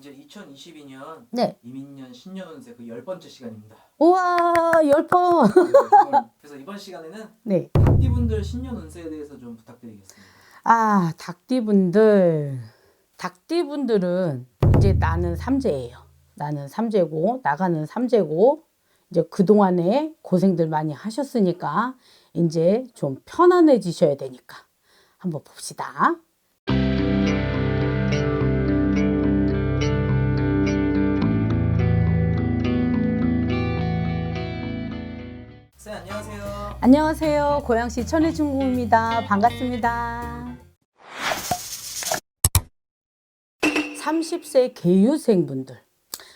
이제 2022년 네. 이민년 신년 운세 그 열 번째 시간입니다. 우와, 열 번. 그래서 이번 시간에는 네. 닭띠분들 신년 운세에 대해서 좀 부탁드리겠습니다. 아, 닭띠분들. 닭띠분들은 이제 나는 삼재예요. 나는 삼재고, 나가는 삼재고, 이제 그동안에 고생들 많이 하셨으니까, 이제 좀 편안해지셔야 되니까. 한번 봅시다. 안녕하세요. 안녕하세요. 고양시 천혜중국입니다. 반갑습니다. 30세 개유생분들.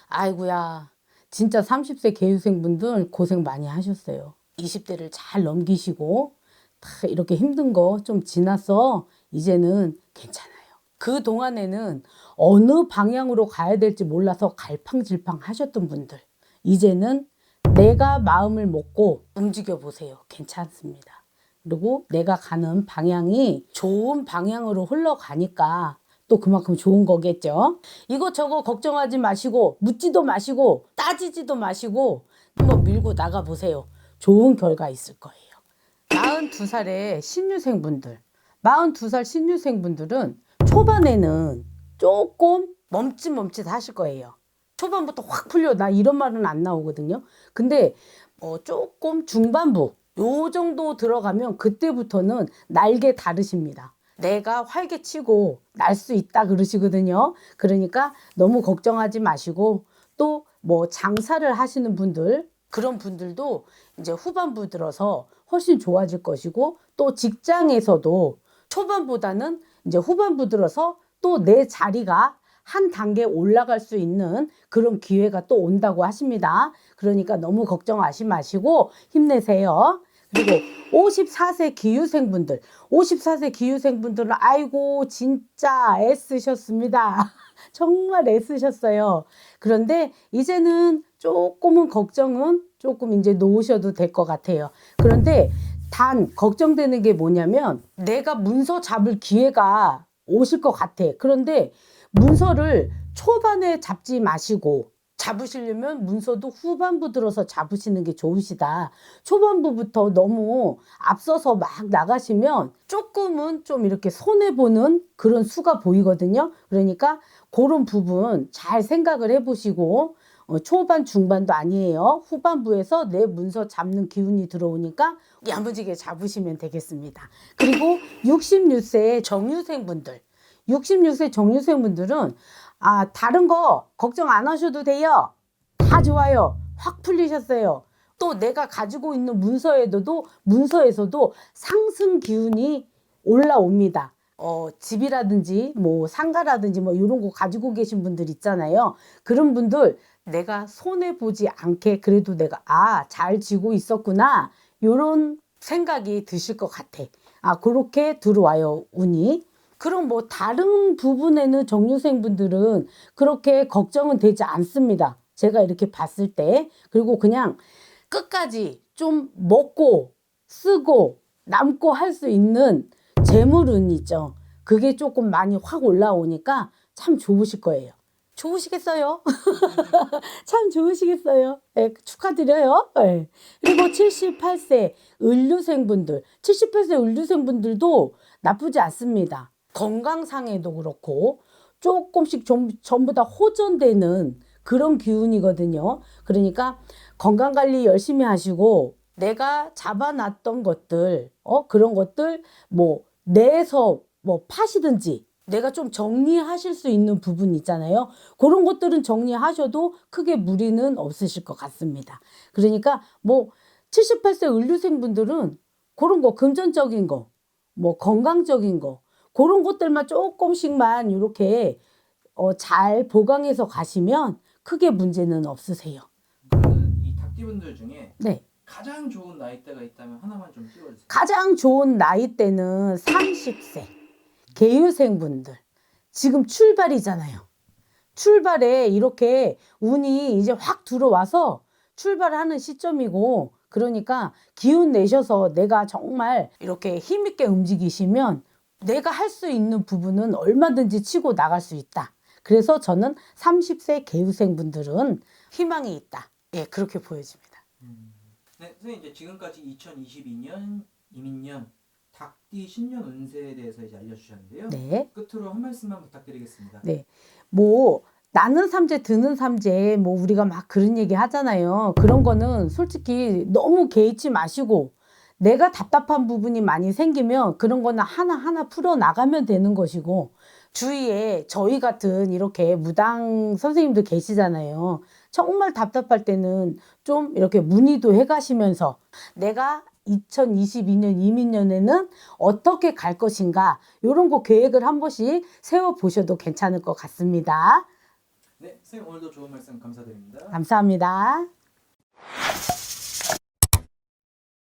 아이고야. 진짜 30세 개유생분들 고생 많이 하셨어요. 20대를 잘 넘기시고 다 이렇게 힘든 거 좀 지나서 이제는 괜찮아요. 그 동안에는 어느 방향으로 가야 될지 몰라서 갈팡질팡 하셨던 분들. 이제는 내가 마음을 먹고 움직여 보세요. 괜찮습니다. 그리고 내가 가는 방향이 좋은 방향으로 흘러가니까 또 그만큼 좋은 거겠죠. 이것저것 걱정하지 마시고 묻지도 마시고 따지지도 마시고 한번 밀고 나가 보세요. 좋은 결과 있을 거예요. 42살의 신유생분들, 42살 신유생분들은 초반에는 조금 멈칫멈칫 하실 거예요. 초반부터 확 풀려 나 이런 말은 안 나오거든요. 근데 어, 조금 중반부 요 정도 들어가면 그때부터는 날개 다르십니다. 내가 활개치고 날 수 있다 그러시거든요. 그러니까 너무 걱정하지 마시고 또 뭐 장사를 하시는 분들 그런 분들도 이제 후반부 들어서 훨씬 좋아질 것이고 또 직장에서도 초반보다는 이제 후반부 들어서 또 내 자리가 한 단계 올라갈 수 있는 그런 기회가 또 온다고 하십니다. 그러니까 너무 걱정하지 마시고 힘내세요. 그리고 54세 기유생분들, 54세 기유생분들은 아이고 진짜 애쓰셨습니다. 정말 애쓰셨어요. 그런데 이제는 조금은 걱정은 조금 이제 놓으셔도 될 것 같아요. 그런데 단 걱정되는 게 뭐냐면 내가 문서 잡을 기회가 오실 것 같아. 그런데 문서를 초반에 잡지 마시고 잡으시려면 문서도 후반부 들어서 잡으시는 게 좋으시다. 초반부부터 너무 앞서서 막 나가시면 조금은 좀 이렇게 손해보는 그런 수가 보이거든요. 그러니까 그런 부분 잘 생각을 해보시고 어, 초반 중반도 아니에요. 후반부에서 내 문서 잡는 기운이 들어오니까 야무지게 잡으시면 되겠습니다. 그리고 66세의 정유생분들 66세 정유생분들은 아 다른 거 걱정 안 하셔도 돼요. 다 좋아요. 확 풀리셨어요. 또 내가 가지고 있는 문서에도 문서에서도 상승 기운이 올라옵니다. 어, 집이라든지 뭐 상가라든지 뭐 이런 거 가지고 계신 분들 있잖아요. 그런 분들 내가 손해 보지 않게 그래도 내가 아, 잘 지고 있었구나. 요런 생각이 드실 것 같아. 아, 그렇게 들어와요, 운이. 그럼 뭐 다른 부분에는 정유생 분들은 그렇게 걱정은 되지 않습니다. 제가 이렇게 봤을 때. 그리고 그냥 끝까지 좀 먹고 쓰고 남고 할 수 있는 재물은 있죠. 그게 조금 많이 확 올라오니까 참 좋으실 거예요. 좋으시겠어요? 참 좋으시겠어요? 네, 축하드려요. 네. 그리고 78세 을류생분들, 78세 을류생분들도 나쁘지 않습니다. 건강상에도 그렇고 조금씩 좀, 전부 다 호전되는 그런 기운이거든요. 그러니까 건강 관리 열심히 하시고 내가 잡아놨던 것들, 어, 그런 것들 뭐 내서 뭐 파시든지 내가 좀 정리하실 수 있는 부분 있잖아요. 그런 것들은 정리하셔도 크게 무리는 없으실 것 같습니다. 그러니까 뭐 78세 을류생 분들은 그런 거 금전적인 거, 뭐 건강적인 거, 그런 것들만 조금씩만 이렇게 어, 잘 보강해서 가시면 크게 문제는 없으세요. 그러면 이 닭띠분들 중에 네. 가장 좋은 나이대가 있다면 하나만 좀 찝어주세요. 가장 좋은 나이대는 30세. 개유생분들. 지금 출발이잖아요. 출발에 이렇게 운이 이제 확 들어와서 출발하는 시점이고, 그러니까 기운 내셔서 내가 정말 이렇게 힘있게 움직이시면 내가 할 수 있는 부분은 얼마든지 치고 나갈 수 있다. 그래서 저는 30세 개우생분들은 희망이 있다. 예, 그렇게 보여집니다. 네, 선생님 이제 지금까지 2022년 이민년 닭띠 신년 운세에 대해서 이제 알려주셨는데요. 네. 끝으로 한 말씀만 부탁드리겠습니다. 네. 뭐 나는 삼재 드는 삼재 뭐 우리가 막 그런 얘기 하잖아요. 그런 거는 솔직히 너무 개의치 마시고 내가 답답한 부분이 많이 생기면 그런 거는 하나하나 풀어 나가면 되는 것이고 주위에 저희 같은 이렇게 무당 선생님들 계시잖아요. 정말 답답할 때는 좀 이렇게 문의도 해 가시면서 내가 2022년 이민년에는 어떻게 갈 것인가 이런 거 계획을 한 번씩 세워 보셔도 괜찮을 것 같습니다. 네, 선생님 오늘도 좋은 말씀 감사드립니다. 감사합니다.